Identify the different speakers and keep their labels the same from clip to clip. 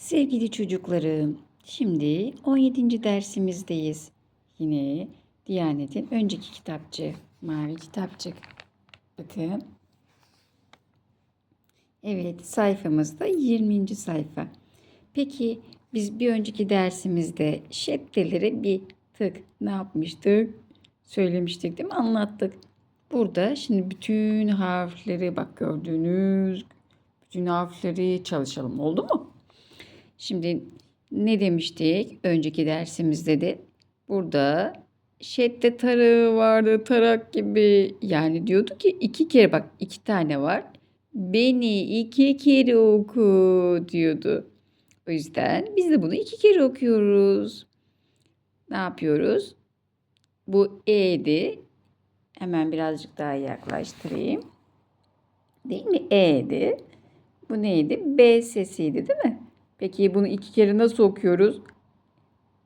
Speaker 1: Sevgili çocuklarım, şimdi 17. dersimizdeyiz. Yine Diyanet'in önceki kitapçı, mavi kitapçık. Bakın. Evet, sayfamızda 20. sayfa. Peki biz bir önceki dersimizde şeddelere bir tık ne yapmıştık? Söylemiştik değil mi? Anlattık. Burada şimdi bütün harfleri bak gördüğünüz bütün harfleri çalışalım. Oldu mu? Şimdi ne demiştik önceki dersimizde de? Burada şedde tarağı vardı tarak gibi. Yani diyordu ki iki kere bak iki tane var. Beni iki kere oku diyordu. O yüzden biz de bunu iki kere okuyoruz. Ne yapıyoruz? Bu E'di. Hemen birazcık daha yaklaştırayım. Değil mi? E'di. Bu neydi? B sesiydi değil mi? Peki bunu iki kere nasıl okuyoruz?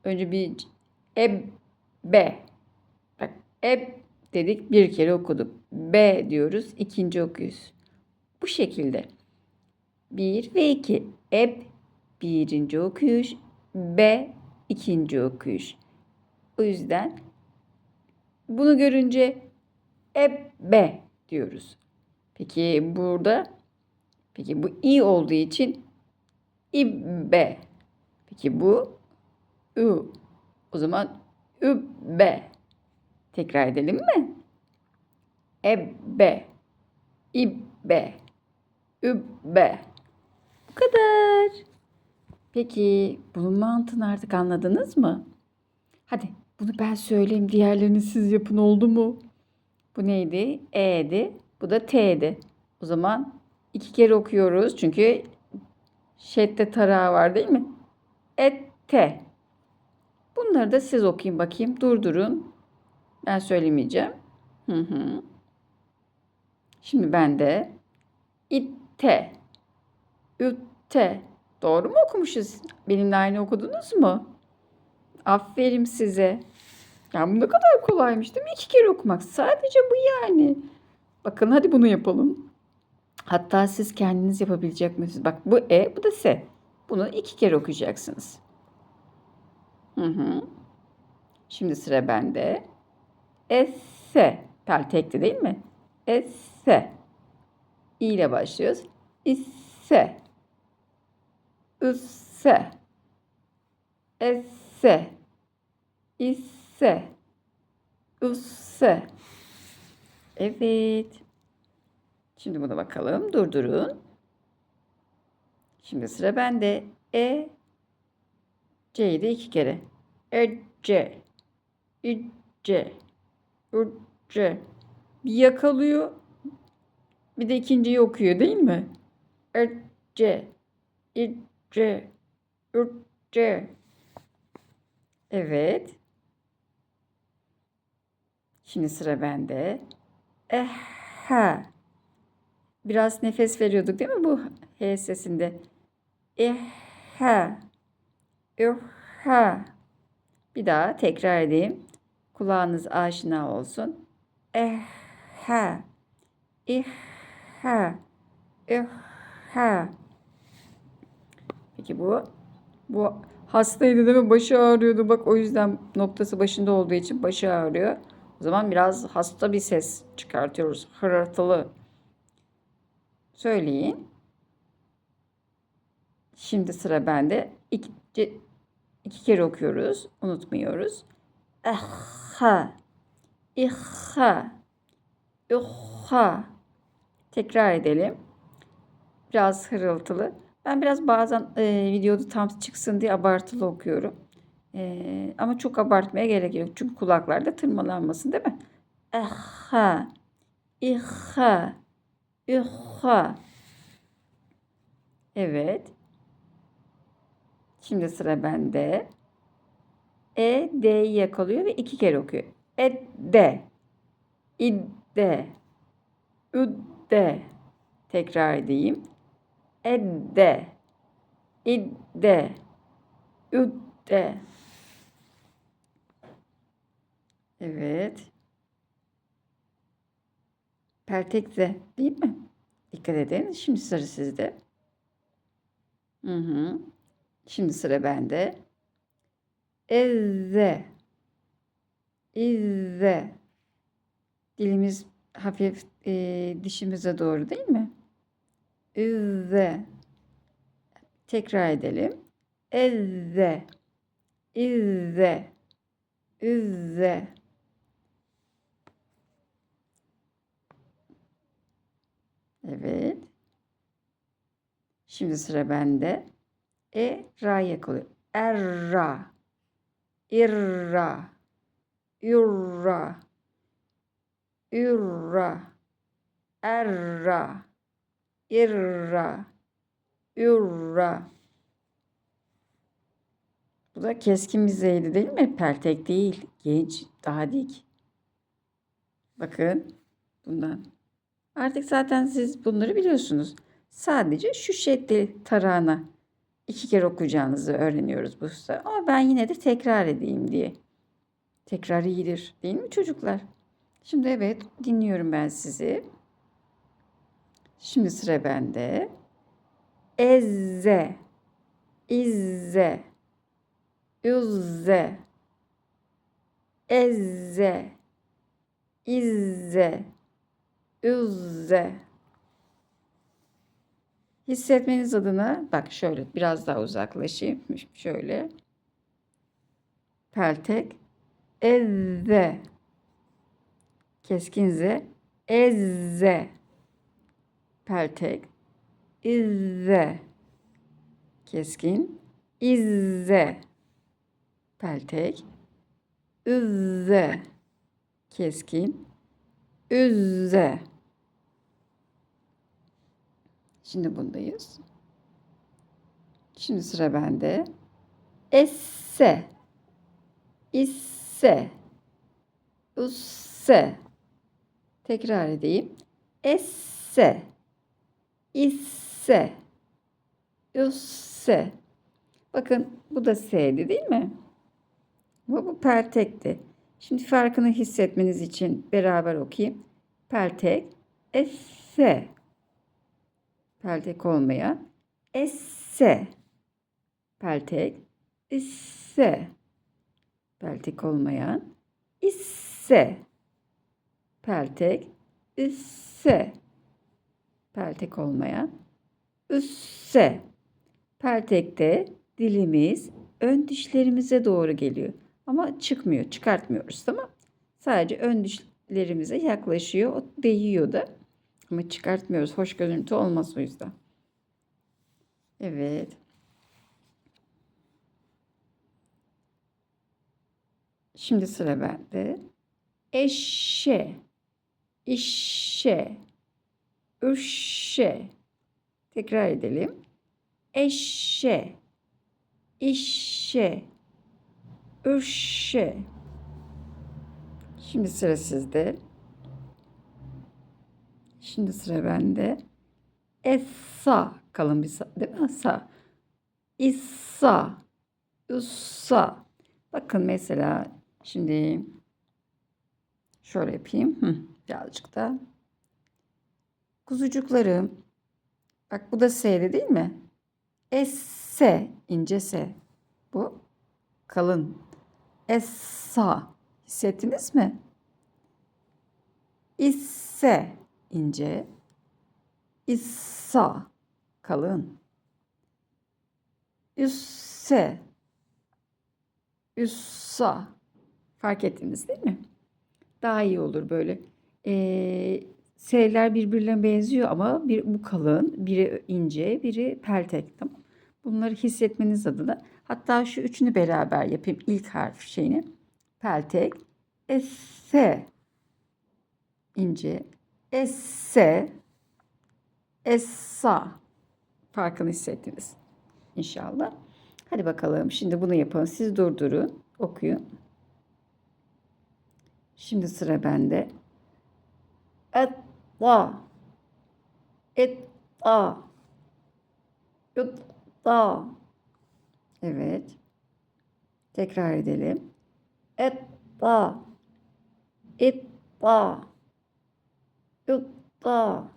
Speaker 1: Önce bir eb be. Bak eb dedik bir kere okuduk. B diyoruz ikinci okuyuş. Bu şekilde. Bir ve iki. Eb birinci okuyuş. B ikinci okuyuş. O yüzden bunu görünce ebbe diyoruz. Peki burada peki bu i olduğu için ibbe. Peki bu ü. O zaman übbe. Tekrar edelim mi? Ebbe. İbbe. Übbe. Bu kadar. Peki bunun mantığını artık anladınız mı? Hadi bunu ben söyleyeyim. Diğerlerini siz yapın oldu mu? Bu neydi? E'di. Bu da T'di. O zaman iki kere okuyoruz. Çünkü şedde tarağı var değil mi? Ette. Bunları da siz okuyun bakayım. Durdurun. Ben söylemeyeceğim. Hı hı. Şimdi ben de itte, ütte. Doğru mu okumuşuz? Benimle aynı okudunuz mu? Aferin size. Ya bu ne kadar kolaymış değil mi? İki kere okumak. Sadece bu yani. Bakın hadi bunu yapalım. Hatta siz kendiniz yapabilecek misiniz? Bak bu E, bu da S. Bunu iki kere okuyacaksınız. Hı hı. Şimdi sıra bende. Esse. Pel tekti değil mi? Esse. İ ile başlıyoruz. İsse. Üsse. Esse. İsse. Üsse. Evet. Şimdi buna bakalım. Durdurun. Şimdi sıra bende. E. C'yi de iki kere. Ece. İce. Üce. Bir yakalıyor. Bir de ikinciyi okuyor değil mi? Ece. İce. Üce. Evet. Şimdi sıra bende. Eha. Biraz nefes veriyorduk değil mi bu H sesinde? Eha. Eha. Bir daha tekrar edeyim. Kulağınız aşina olsun. Eha. İha. Eha. Peki bu bu hastaydı değil mi? Başı ağrıyordu. Bak o yüzden noktası başında olduğu için başı ağrıyor. O zaman biraz hasta bir ses çıkartıyoruz. Hırıltılı. Söyleyin. Şimdi sıra bende. İki, iki kere okuyoruz. Unutmuyoruz. Aha. İha. İha. Tekrar edelim. Biraz hırıltılı. Ben biraz bazen e, videoda tam çıksın diye abartılı okuyorum. E, ama çok abartmaya gerek yok. Çünkü kulaklarda tırmalanmasın değil mi? Aha. İha. İha. Evet. Şimdi sıra bende. E, D'yi yakalıyor ve iki kere okuyor. Edde. İdde. Üdde. Tekrar edeyim. Edde. İdde. Üdde. Evet. Peltekze değil mi? Dikkat edin. Şimdi sıra sizde. Hı hı. Şimdi sıra bende. Ezze. İzze. Dilimiz hafif e, dişimize doğru değil mi? İzze. Tekrar edelim. Ezze. İzze. İzze. Evet. Şimdi sıra bende. E ra'ya kalıyor. Erra. İrra. Yurra. Ürra. Erra. İrra. Ürra. Bu da keskin bir zeydi değil mi? Peltek değil. Genç. Daha dik. Bakın. Bundan. Artık zaten siz bunları biliyorsunuz. Sadece şu şekli tarağına iki kere okuyacağınızı öğreniyoruz bu hususta. Ama ben yine de tekrar edeyim diye. Tekrar iyidir değil mi çocuklar? Şimdi evet dinliyorum ben sizi. Şimdi sıra bende. Ezze, izze, üzze, ezze, izze, üzze. Hissetmeniz adına bak şöyle biraz daha uzaklaşayım. Şöyle. Peltek. Ezze. Keskin Z. Ezze. Peltek. İzze. Keskin. İzze. Peltek. Üzze. Keskin. Üzze. Şimdi bundayız. Şimdi sıra bende. Esse. İsse. Usse. Tekrar edeyim. Esse. İsse. Usse. Bakın bu da S'di değil mi? Bu, bu peltekti. Şimdi farkını hissetmeniz için beraber okuyayım. Peltek. Esse peltek olmayan esse. Peltek. İsse. Peltek olmayan isse. Peltek. İsse. Peltek olmayan üsse. Peltekte dilimiz ön dişlerimize doğru geliyor. Ama çıkmıyor çıkartmıyoruz tamam? Sadece ön dişlerimize yaklaşıyor o değiyor da ama çıkartmıyoruz. Hoş görüntü olmaz o yüzden. Evet. Şimdi sıra bende. Eşe, işe, üşe. Tekrar edelim. Eşe, işe, üşe. Şimdi sıra sizde. Şimdi sıra bende. Essa kalın bir sa değil mi? Sa. İssa. Ussa. Bakın mesela şimdi şöyle yapayım. Hı, birazcık da. Kuzucuklarım. Bak bu da S'li değil mi? Esse. ince S. Bu kalın. Essa. Hissettiniz mi? İsse ince, issa kalın, üsse, üssa fark ettiniz değil mi? Daha iyi olur böyle. Ee, S'ler birbirine benziyor ama bir bu kalın, biri ince, biri peltek. Tamam. Bunları hissetmeniz adına hatta şu üçünü beraber yapayım ilk harf şeyini. Peltek, esse, ince, esse, essa farkını hissettiniz. İnşallah. Hadi bakalım. Şimdi bunu yapalım. Siz durdurun. Okuyun. Şimdi sıra bende. Etta. Etta. Yutta. Evet. Tekrar edelim. Etta. Etta. Yutta.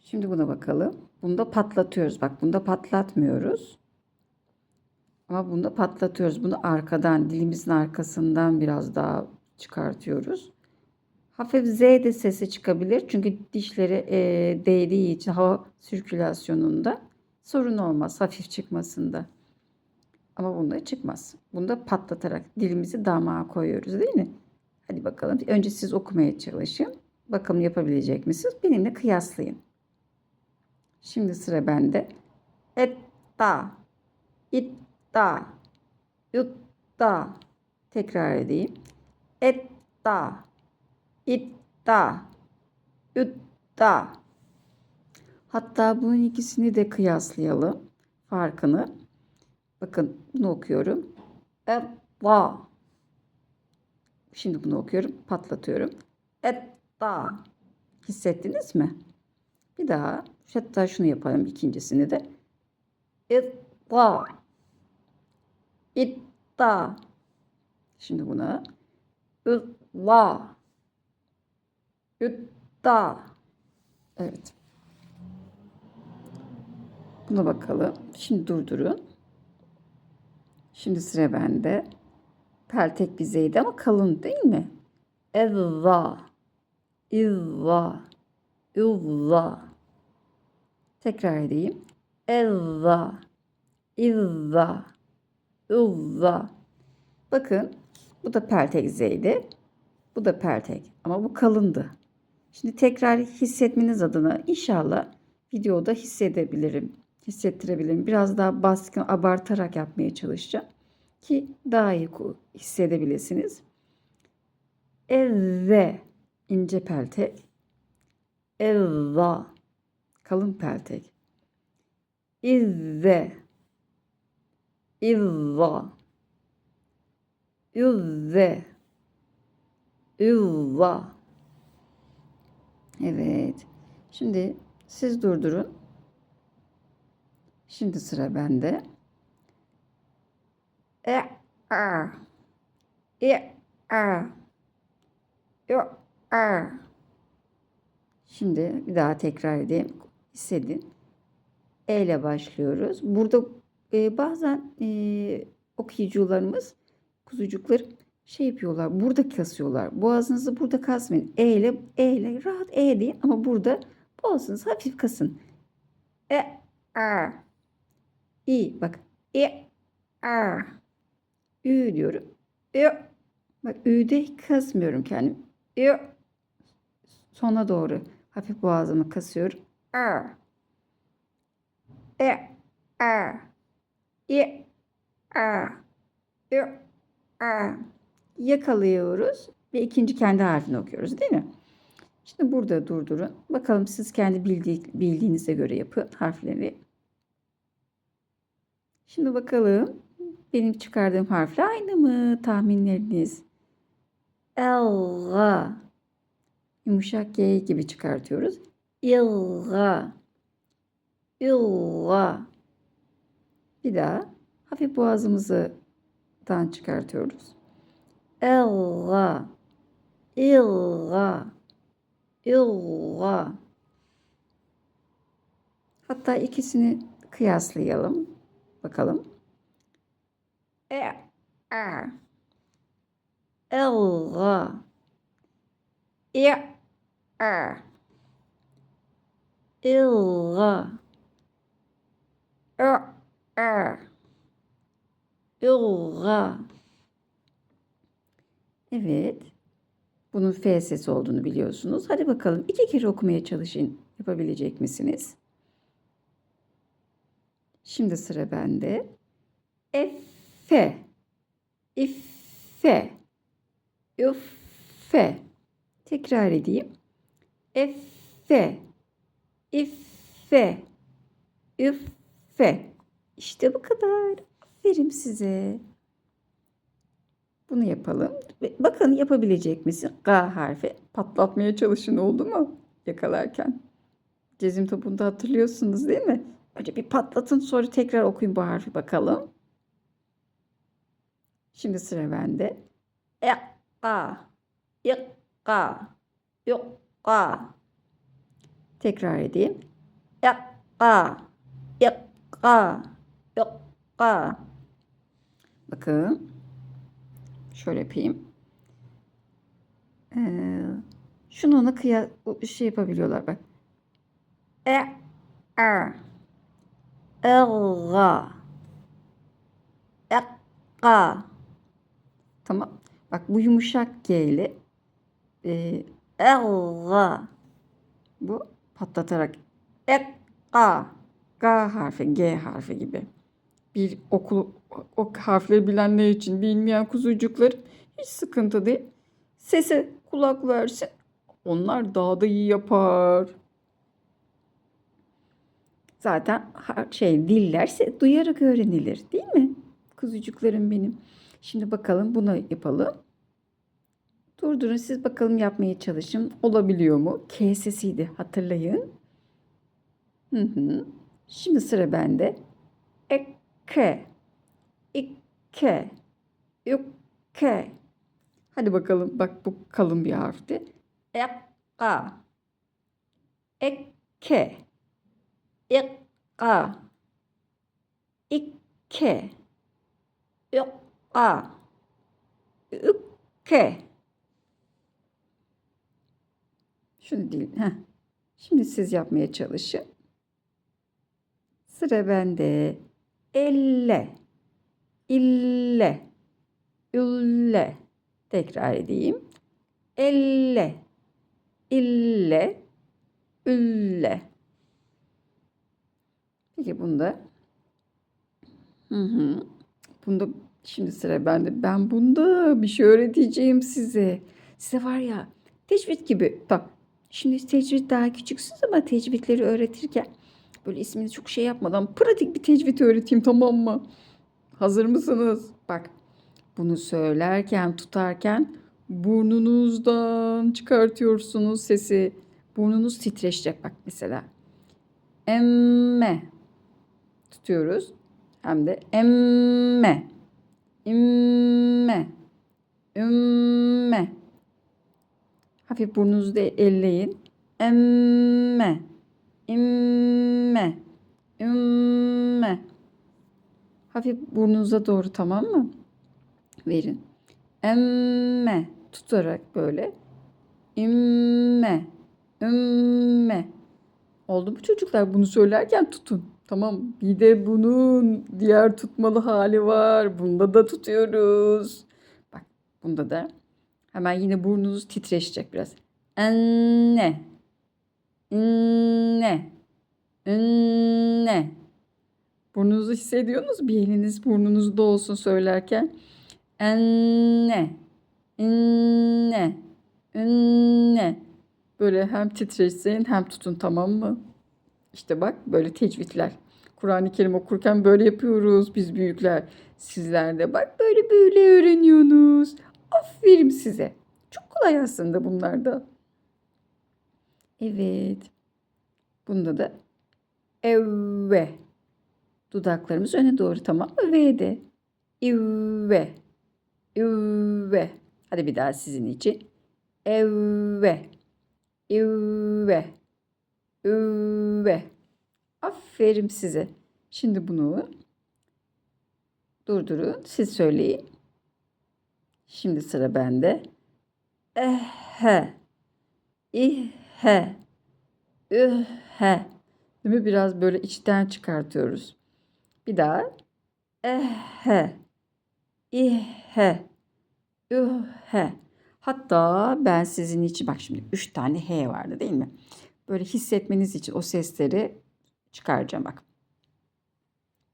Speaker 1: Şimdi buna bakalım. Bunda patlatıyoruz. Bak bunda patlatmıyoruz. Ama bunda patlatıyoruz. Bunu arkadan, dilimizin arkasından biraz daha çıkartıyoruz. Hafif Z de sesi çıkabilir. Çünkü dişleri e, değdiği için hava sirkülasyonunda sorun olmaz hafif çıkmasında. Ama bunda çıkmaz. Bunda patlatarak dilimizi damağa koyuyoruz değil mi? Hadi bakalım. Önce siz okumaya çalışın. Bakalım yapabilecek misiniz? Benimle kıyaslayın. Şimdi sıra bende. Etta, itta, yutta. Tekrar edeyim. Etta, itta, yutta. Hatta bunun ikisini de kıyaslayalım. Farkını. Bakın bunu okuyorum. Etta. Şimdi bunu okuyorum. Patlatıyorum. Etta. Hissettiniz mi? Bir daha. Hatta şunu yapalım. ikincisini de. İtta. İtta. Şimdi buna. Illa. Ütta. Evet. Buna bakalım. Şimdi durdurun. Şimdi sıra bende. Peltek bizeydi ama kalın değil mi? Evva. İvva. İvva. Tekrar edeyim. Evva. İvva. İvva. Bakın bu da peltek zeydi. Bu da peltek ama bu kalındı. Şimdi tekrar hissetmeniz adına inşallah videoda hissedebilirim. Hissettirebilirim. Biraz daha baskın abartarak yapmaya çalışacağım ki daha iyi hissedebilirsiniz. Evve ince peltek. Evva kalın peltek. İvve İvva İvve İvva Evet. Şimdi siz durdurun. Şimdi sıra bende. E a e a yo a Şimdi bir daha tekrar edeyim. Hissedin. E ile başlıyoruz. Burada e, bazen e, okuyucularımız, kuzucuklar şey yapıyorlar. Burada kasıyorlar. Boğazınızı burada kasmayın. E ile E ile rahat E deyin ama burada boğazınızı hafif kasın. E a İ bak E a Ü diyorum. Ü bak Ü'de kasmıyorum kendim. Ü sona doğru hafif boğazımı kasıyorum. A E a İ a Ü a yakalıyoruz ve ikinci kendi harfini okuyoruz değil mi? Şimdi burada durdurun. Bakalım siz kendi bildiği, bildiğinize göre yapın harfleri. Şimdi bakalım benim çıkardığım harfle aynı mı tahminleriniz? Elga. Yumuşak G gibi çıkartıyoruz. İlga. İlga. Bir daha hafif boğazımızı dan çıkartıyoruz. Elga. İlga. İlga. Hatta ikisini kıyaslayalım. Bakalım. E, a. Elga. E, a. İlga. E, a. İlga. Evet. Bunun F sesi olduğunu biliyorsunuz. Hadi bakalım iki kere okumaya çalışın. Yapabilecek misiniz? Şimdi sıra bende. Efe. İffe. Üffe. Tekrar edeyim. Efe. İffe. Üffe. İşte bu kadar. Aferin size. Bunu yapalım. Bakın yapabilecek misin? G harfi. Patlatmaya çalışın oldu mu? Yakalarken. Cezim topunda hatırlıyorsunuz değil mi? Önce bir patlatın sonra tekrar okuyun bu harfi bakalım. Şimdi sıra bende. Ekka. Yekka. Yukka. Tekrar edeyim. İkka, ikka, ikka. Bakın. Şöyle yapayım. Ee, şunu ona kıya şey yapabiliyorlar bak. E, er. Elga. Ekka. Tamam. Bak bu yumuşak G ile e, elga. Bu patlatarak ekka. G harfi, G harfi gibi. Bir okul o harfleri bilenler için bilmeyen kuzucuklar hiç sıkıntı değil. Sese kulak versin. Onlar daha da iyi yapar. Zaten şey dillerse duyarak öğrenilir değil mi? Kuzucuklarım benim. Şimdi bakalım bunu yapalım. Durdurun siz bakalım yapmaya çalışın. Olabiliyor mu? K sesiydi hatırlayın. Hı hı. Şimdi sıra bende. Eke. İkke. Yükke. Hadi bakalım. Bak bu kalın bir harfti. Ekka. Ikke. İkka. İkke. Yukka. Ükke. Şunu değil. Heh. Şimdi siz yapmaya çalışın. Sıra bende. Elle. İlle. Ülle. Tekrar edeyim. Elle. İlle. Ülle. Peki bunda. Hı hı. Bunda şimdi sıra bende. Ben bunda bir şey öğreteceğim size. Size var ya tecvid gibi. Bak şimdi tecvid daha küçüksünüz ama tecvidleri öğretirken böyle ismini çok şey yapmadan pratik bir tecvid öğreteyim tamam mı? Hazır mısınız? Bak bunu söylerken tutarken burnunuzdan çıkartıyorsunuz sesi. Burnunuz titreşecek bak mesela. Emme tutuyoruz. Hem de emme. İmme. Ümme. Hafif burnunuzu da elleyin. Emme. İmme. Ümme. Hafif burnunuza doğru tamam mı? Verin. Emme. Tutarak böyle. İmme. Ümme. Oldu mu çocuklar? Bunu söylerken tutun. Tamam. Bir de bunun diğer tutmalı hali var. Bunda da tutuyoruz. Bak bunda da hemen yine burnunuz titreşecek biraz. Enne. İnne. Ünne. Burnunuzu hissediyorsunuz. Bir eliniz burnunuzda olsun söylerken. Enne. İnne. Ünne. Böyle hem titreşsin hem tutun tamam mı? İşte bak böyle tecvidler. Kur'an-ı Kerim okurken böyle yapıyoruz biz büyükler. Sizler de bak böyle böyle öğreniyorsunuz. Aferin size. Çok kolay aslında bunlar da. Evet. Bunda da evve. Dudaklarımız öne doğru tamam mı? V'de. İvve. İvve. Hadi bir daha sizin için. Evve. İvve. Üve. Aferin size. Şimdi bunu durdurun. Siz söyleyin. Şimdi sıra bende. Ehe. İhe. Ühe. Değil mi? Biraz böyle içten çıkartıyoruz. Bir daha. Ehe. İhe. Ühe. Hatta ben sizin için bak şimdi üç tane H vardı değil mi? Böyle hissetmeniz için o sesleri çıkaracağım bak.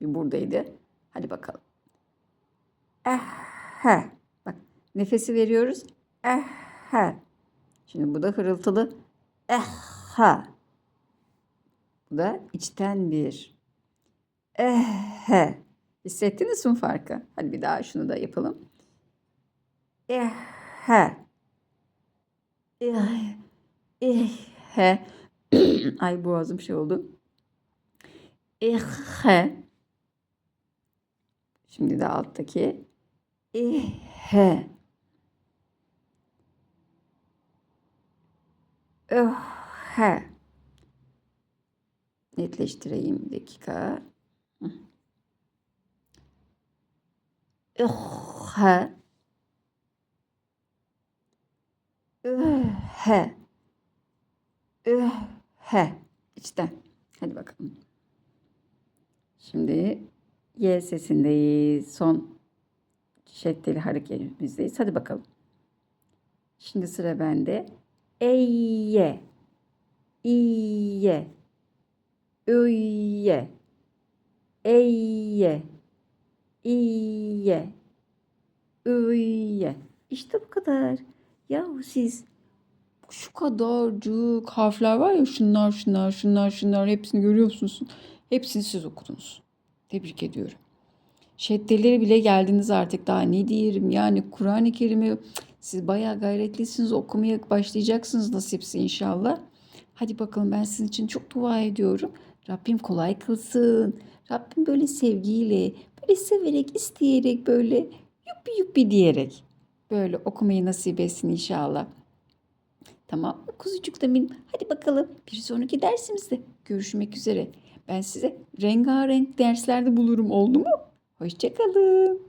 Speaker 1: Bir buradaydı. Hadi bakalım. Ehe. Bak nefesi veriyoruz. Ehe. Şimdi bu da hırıltılı. Ehe. Bu da içten bir. Ehe. Hissettiniz mi farkı? Hadi bir daha şunu da yapalım. Ehe. Ehe. Ehe. Ay boğazım şey oldu. Ehe. Şimdi de alttaki. Ehe. Ehe. netleştireyim bir dakika. Ühe. Ühe. Ühe. İçten. Hadi bakalım. Şimdi Y sesindeyiz. Son şeddeli hareketimizdeyiz. Hadi bakalım. Şimdi sıra bende. Eyye. İye. Üye. Eyye. İye. Üye. İşte bu kadar. Yahu siz şu kadarcık harfler var ya şunlar şunlar şunlar şunlar hepsini görüyor musunuz? Hepsini siz okudunuz. Tebrik ediyorum. Şeddeleri bile geldiniz artık daha ne diyelim yani Kur'an-ı Kerim'i siz bayağı gayretlisiniz okumaya başlayacaksınız nasipse inşallah. Hadi bakalım ben sizin için çok dua ediyorum. Rabbim kolay kılsın. Rabbim böyle sevgiyle, böyle severek, isteyerek böyle yuppi yuppi diyerek böyle okumayı nasip etsin inşallah. Tamam mı kuzucuk da benim? Hadi bakalım bir sonraki dersimizde görüşmek üzere. Ben size rengarenk derslerde bulurum oldu mu? Hoşçakalın.